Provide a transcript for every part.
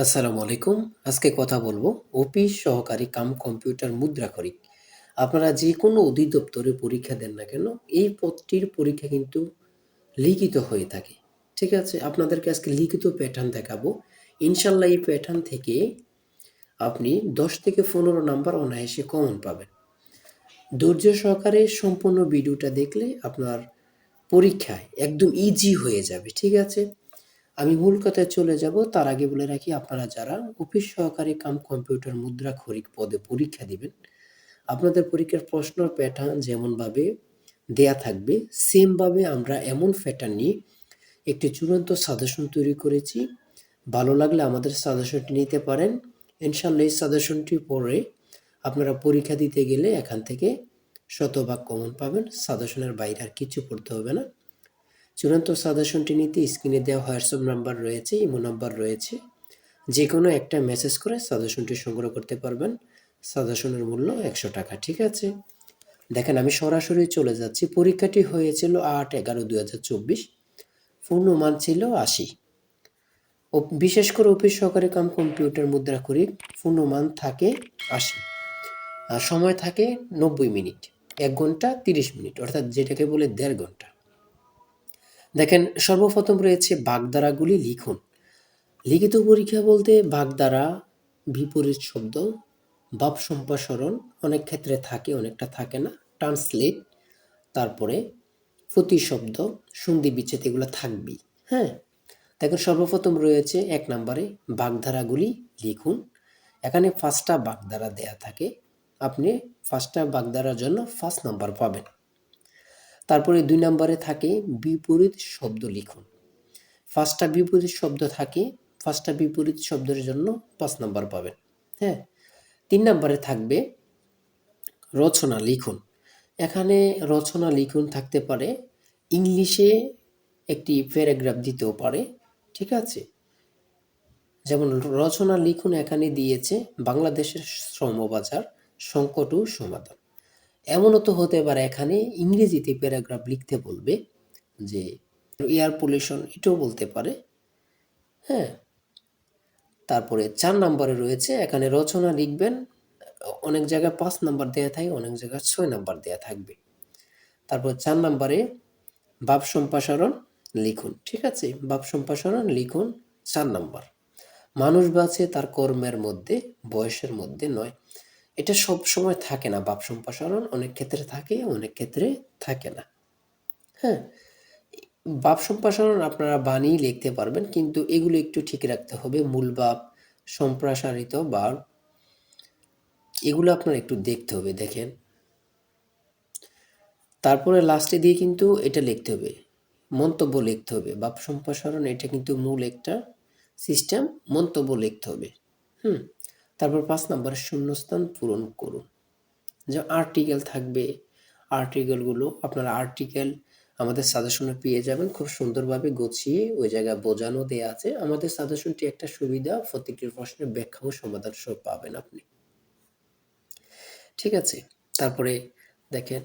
আসসালামু আলাইকুম। আজকে কথা বলব অফিস সহকারী কাম কম্পিউটার মুদ্রাক্ষরিক। আপনারা যে কোনো অধিদপ্তরে পরীক্ষা দেন না কেন, এই পদটির পরীক্ষা কিন্তু লিখিত হয়ে থাকে। ঠিক আছে? আপনাদেরকে আজকে লিখিত প্যাটার্ন দেখাবো। ইনশাল্লাহ এই প্যাটার্ন থেকে আপনি ১০ থেকে ১৫ নাম্বার অনায়াসে কমন পাবেন। ধৈর্য সহকারে সম্পূর্ণ ভিডিওটা দেখলে আপনার পরীক্ষায় একদম ইজি হয়ে যাবে। ঠিক আছে? আমি মূল কথায় চলে যাব, তার আগে বলে রাখি আপনারা যারা অফিস সহকারী কাম কম্পিউটার মুদ্রা খরিক পদে পরীক্ষা দিবেন, আপনাদের পরীক্ষার প্রশ্ন প্যাটার্ন যেমনভাবে দেয়া থাকবে সেমভাবে আমরা এমন প্যাটার্ন নিয়ে একটি চূড়ান্ত সাজেশন তৈরি করেছি। ভালো লাগলে আমাদের সাজেশনটি নিতে পারেন। ইনশাল্লাহ এই সাজেশনটি পরে আপনারা পরীক্ষা দিতে গেলে এখান থেকে শতভাগ কমন পাবেন। সাজেশনের বাইরে আর কিছু পড়তে হবে না। চূড়ান্ত সাজেশনটি নিতে স্ক্রিনে দেওয়া হোয়াটসঅ্যাপ নাম্বার রয়েছে, ইমো নাম্বার রয়েছে। যে কোনো একটা মেসেজ করে সাজেশনটি সংগ্রহ করতে পারবেন। সাজেশনের মূল্য একশো টাকা, ঠিক আছে? দেখেন, আমি সরাসরি চলে যাচ্ছি। পরীক্ষাটি হয়েছিল আট এগারো দুই হাজার চব্বিশ। পূর্ণমান ছিল আশি। ও বিশেষ করে অফিস সহকারী কাম কম্পিউটার মুদ্রা করি পূর্ণমান থাকে আশি। আর সময় থাকে নব্বই মিনিট, এক ঘণ্টা তিরিশ মিনিট, অর্থাৎ যেটাকে বলে দেড় ঘণ্টা। দেখেন, সর্বপ্রথম রয়েছে বাগধারাগুলি লিখুন। লিখিত পরীক্ষা বলতে বাগধারা বিপরীত শব্দ ভাব সম্প্রসারণ, অনেক ক্ষেত্রে থাকে, অনেকটা থাকে না, ট্রান্সলেট, তারপরে প্রতিশব্দ সন্ধি বিচ্ছেদ, এগুলো থাকবেই হ্যাঁ? দেখেন, সর্বপ্রথম রয়েছে এক নম্বরে বাগধারাগুলি লিখুন। এখানে ফার্স্টটা বাগধারা দেয়া থাকে। আপনি পাঁচটা বাগধারার জন্য ফার্স্ট নাম্বার পাবেন। তারপরে দুই নম্বরে থাকে বিপরীত শব্দ লিখুন। ফার্স্টটা বিপরীত শব্দ থাকে ফার্স্টটা বিপরীত শব্দের জন্য পাঁচ নাম্বার পাবেন হ্যাঁ? তিন নম্বরে থাকবে রচনা লিখুন। এখানে রচনা লিখুন থাকতে পারে, ইংলিশে একটি প্যারাগ্রাফ দিতেও পারে, ঠিক আছে? যেমন রচনা লিখুন এখানে দিয়েছে বাংলাদেশের শ্রমবাজার সংকট ও সমাধান। এমনও তো হতে পারে, এখানে ইংরেজিতে প্যারাগ্রাফ লিখতে বলবে যে, এয়ার পলিউশন এটাও বলতে পারে। হ্যাঁ। তারপরে চার নম্বরে রয়েছে, এখানে রচনা লিখবেন, অনেক জায়গায় পাঁচ নাম্বার দেওয়া থাকে, অনেক জায়গায় ছয় নাম্বার দেওয়া থাকবে। তারপর চার নম্বরে ভাব সম্প্রসারণ লিখুন, ঠিক আছে? ভাব সম্প্রসারণ লিখুন চার নাম্বার। মানুষ বাঁচে তার কর্মের মধ্যে, বয়সের মধ্যে নয়। এটা সব সময় থাকে না ভাব সম্প্রসারণ অনেক ক্ষেত্রে থাকে, অনেক ক্ষেত্রে থাকে না। হ্যাঁ ভাব সম্প্রসারণ আপনারা বানিয়ে লিখতে পারবেন, কিন্তু এগুলো একটু ঠিক রাখতে হবে। মূল ভাব সম্প্রসারিত বা এগুলো আপনার একটু দেখতে হবে, দেখেন। তারপরে লাস্টে দিয়ে কিন্তু এটা লিখতে হবে, মন্তব্য লিখতে হবে। ভাব সম্প্রসারণ, এটা কিন্তু মূল একটা সিস্টেম মন্তব্য লিখতে হবে। হুম তারপর পাঁচ নাম্বার শূন্যস্থান পূরণ করুন। যে আর্টিকেল থাকবে আর্টিকেলগুলো আপনারা আর্টিকেল আমাদের সাজেশনে পেয়ে যাবেন। খুব সুন্দরভাবে গুছিয়ে ওই জায়গায় বোঝানো দেওয়া আছে। আমাদের সাজেশনটি একটা সুবিধা, প্রত্যেকটির প্রশ্নের ব্যাখ্যা ও সমাধান সব পাবেন আপনি। ঠিক আছে, তারপরে দেখেন।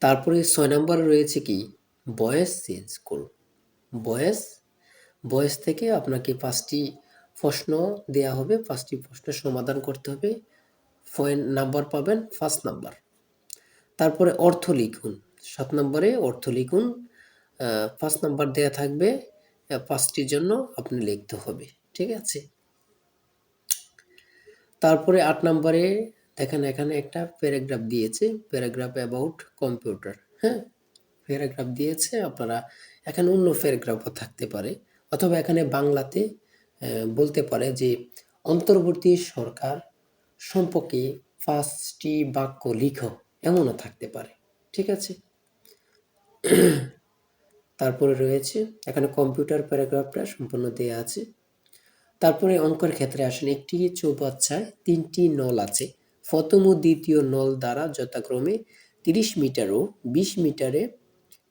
তারপরে ছয় নম্বরে রয়েছে কি? বয়েস চেঞ্জ করুন। বয়েস বয়স থেকে আপনাকে পাঁচটি প্রশ্ন দেয়া হবে, পাঁচটি প্রশ্নের সমাধান করতে হবে। পয়েন্ট নাম্বার পাবেন, ফার্স্ট নাম্বার। তারপরে অর্থ লিখুন। সাত নম্বরে অর্থ লিখুন। পাঁচ নাম্বার দেয়া থাকবে পাঁচটির জন্য আপনি লিখতে হবে, ঠিক আছে? তারপরে আট নম্বরে দেখেন, এখানে একটা প্যারাগ্রাফ দিয়েছে, প্যারাগ্রাফ অ্যাবাউট কম্পিউটার হ্যাঁ? প্যারাগ্রাফ দিয়েছে, আপনারা এখানে অন্য প্যারাগ্রাফও থাকতে পারে। অথবা এখানে বাংলাতে বলতে পারে যে অন্তর্বর্তী সরকার সম্পর্কে পাঁচটি বাক্য লিখ, এমনও থাকতে পারে, ঠিক আছে? তারপরে রয়েছে, এখানে কম্পিউটার প্যারাগ্রাফটা সম্পূর্ণ দেয়া আছে। তারপরে অঙ্কের ক্ষেত্রে আসেন একটি চৌবাচ্চায় তিনটি নল আছে। প্রথম ও দ্বিতীয় নল দ্বারা যথাক্রমে তিরিশ মিটার ও বিশ মিটারে,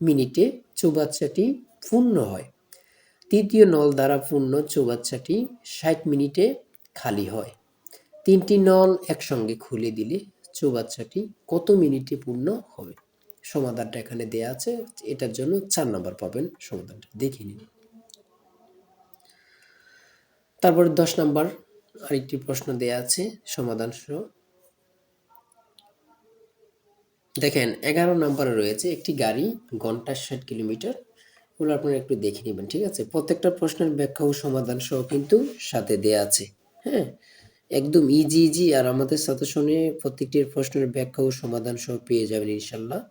মিনিটে চৌবাচ্চাটি পূর্ণ হয়। তৃতীয় নল দ্বারা পূর্ণ চৌবাচ্চাটি ষাট মিনিটে খালি হয়। তিনটি নল একসঙ্গে খুলে দিলে চৌবাচ্চাটি কত মিনিটে পূর্ণ হবে? সমাধানটা এখানে দেয়া আছে। এটার জন্য চার নাম্বার পাবেন। সমাধানটা দেখে নিন। তারপরে দশ নাম্বার আরেকটি প্রশ্ন দেয়া আছে। সমাধান সহ। দেখেন, এগারো নম্বরে রয়েছে একটি গাড়ি ঘন্টায় ষাট কিলোমিটার ওগুলো আপনারা একটু দেখে নেবেন, ঠিক আছে? প্রত্যেকটা প্রশ্নের ব্যাখ্যা ও সমাধান সহ কিন্তু সাথে দেয়া আছে হ্যাঁ? একদম ইজি ইজি আর আমাদের সাজেশনে প্রত্যেকটির প্রশ্নের ব্যাখ্যা ও সমাধান সহ পেয়ে যাবেন ইনশাল্লাহ।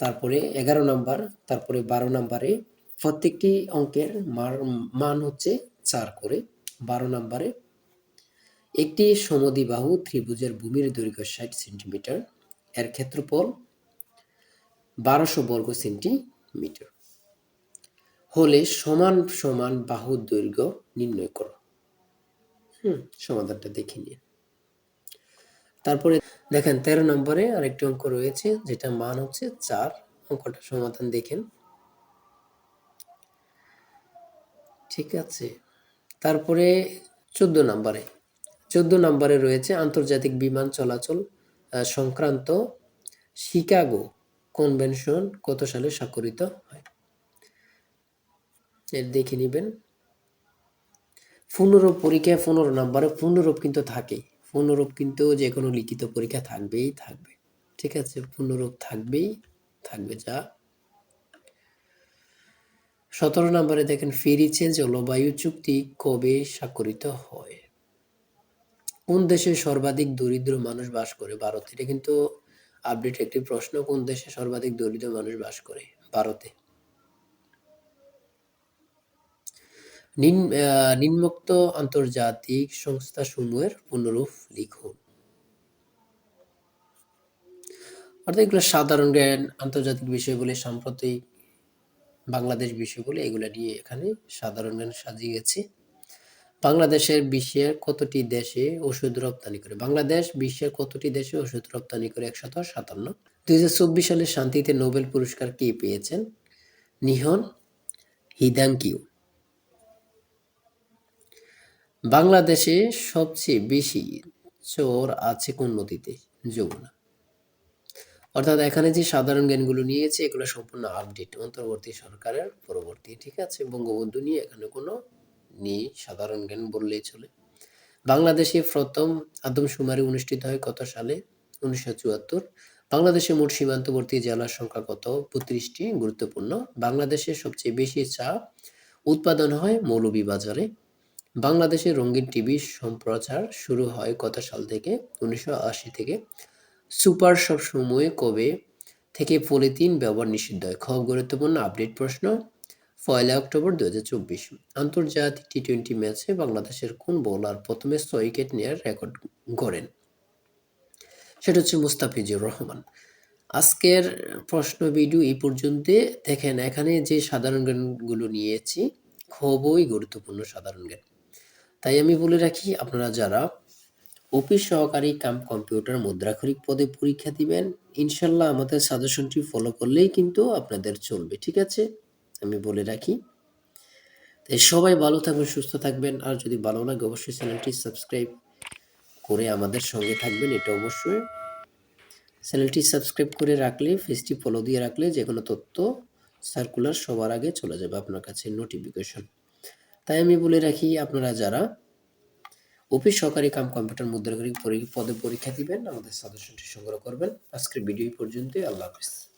তারপরে এগারো নাম্বার, তারপরে বারো নাম্বারে প্রত্যেকটি অঙ্কের মান হচ্ছে চার করে। বারো নাম্বারে একটি সমদ্বিবাহু ত্রিভুজের ভূমির দৈর্ঘ্য ষাট সেন্টিমিটার, এর ক্ষেত্রফল বারোশো বর্গ সেন্টিমিটার। হলে সমান সমান বাহুর দৈর্ঘ্য নির্ণয় করো। হুম, সমাধানটা দেখে নিয়ে। তারপরে দেখেন, তেরো নম্বরে আরেকটি অঙ্ক রয়েছে, যেটা মান হচ্ছে চার। অঙ্কটা সমাধান দেখেন। ঠিক আছে। তারপরে চোদ্দ নম্বরে। চোদ্দ নম্বরে রয়েছে আন্তর্জাতিক বিমান চলাচল সংক্রান্ত শিকাগো কনভেনশন কত সালে স্বাক্ষরিত হয়? এর দেখে নেবেন। পুনরূপ পরীক্ষায় পনেরো নম্বরে পুনরূপ কিন্তু থাকেই। পুনরূপ কিন্তু যে কোনো লিখিত পরীক্ষা থাকবেই থাকবে। ঠিক আছে পুনরূপ থাকবেই থাকবে যা। সতেরো নম্বরে দেখেন, ফেরি চেঞ্জ জলবায়ু চুক্তি কবে স্বাক্ষরিত হয়? কোন দেশে সর্বাধিক দরিদ্র মানুষ বাস করে? ভারত। এটা কিন্তু আপডেট একটি প্রশ্ন, কোন দেশে সর্বাধিক দরিদ্র মানুষ বাস করে? ভারতে। নিম্নোক্ত আন্তর্জাতিক সংস্থা সমূহের পুনরূপ লিখুন। অর্থাৎ এগুলো সাধারণ জ্ঞান, আন্তর্জাতিক বিষয়গুলি, সাম্প্রতিক বাংলাদেশ বিষয়গুলি, এগুলো নিয়ে এখানে সাধারণ জ্ঞান সাজিয়েছি। বাংলাদেশের বিশ্বের কতটি দেশে ওষুধ রপ্তানি করে? বাংলাদেশ বিশ্বের কতটি দেশে ওষুধ রপ্তানি করে? একশত সাতান্ন। দুই হাজার চব্বিশ সালে শান্তিতে নোবেল পুরস্কার কে পেয়েছেন? নিহন হিদাঙ্কিউ। বাংলাদেশে সবচেয়ে বেশি চোর আছে কোন নদীতে? যমুনা। অর্থাৎ এখানে যে সাধারণ জ্ঞানগুলো নিয়েছে, এগুলো সম্পূর্ণ আপডেট অন্তর্বর্তী সরকারের পরবর্তী, ঠিক আছে? বঙ্গবন্ধু নিয়ে এখানে কোনো নেই সাধারণ জ্ঞান বললেই চলে। বাংলাদেশে প্রথম আদমশুমারি অনুষ্ঠিত হয় কত সালে? উনিশশো চুয়াত্তর। বাংলাদেশে মোট সীমান্তবর্তী জেলার সংখ্যা কত? বত্রিশটি। গুরুত্বপূর্ণ। বাংলাদেশে সবচেয়ে বেশি চা উৎপাদন হয় মৌলভীবাজারে। বাংলাদেশে রঙিন টিভি সম্প্রচার শুরু হয় কত সাল থেকে? উনিশশো আশি থেকে। সুপার সব সময়ে কবে থেকে? পলিথিন ব্যবহার নিষিদ্ধ হয়। খুব গুরুত্বপূর্ণ আপডেট প্রশ্ন। পয়লা অক্টোবর দু হাজার চব্বিশ। আন্তর্জাতিক টি টোয়েন্টি ম্যাচে বাংলাদেশের কোন বোলার প্রথমে ছয় উইকেট নেওয়ার রেকর্ড গড়েন? সেটা হচ্ছে মুস্তাফিজুর রহমান। আজকের প্রশ্ন ভিডিও এই পর্যন্ত। দেখেন, এখানে যে সাধারণ জ্ঞানগুলো নিয়েছি, খুবই গুরুত্বপূর্ণ সাধারণ জ্ঞান। তাই আমি বলে রাখি, আপনারা যারা অফিস সহকারী কাম কম্পিউটার মুদ্রাক্ষরিক পদে পরীক্ষা দিবেন, ইনশাল্লাহ আমাদের সাজেশনটি ফলো করলেই কিন্তু আপনাদের চলবে, ঠিক আছে? আমি বলে রাখি। সবাই ভালো থাকবেন, সুস্থ থাকবেন। আর যদি ভালো লাগে, অবশ্যই চ্যানেলটি সাবস্ক্রাইব করে আমাদের সঙ্গে থাকবেন। এটা অবশ্যই। চ্যানেলটি সাবস্ক্রাইব করে রাখলে ফেসটি ফলো দিয়ে রাখলে যে কোনো তথ্য সার্কুলার সবার আগে চলে যাবে আপনার কাছে নোটিফিকেশন তাই আমি বলে রাখি, আপনারা যারা অফিস সহকারী কাম কম্পিউটার মুদ্রাকরী পদে পরীক্ষা দিবেন, আমাদের সাজেশনটি সংগ্রহ করবেন। আজকের ভিডিও এই পর্যন্তই। আল্লাহ হাফিজ।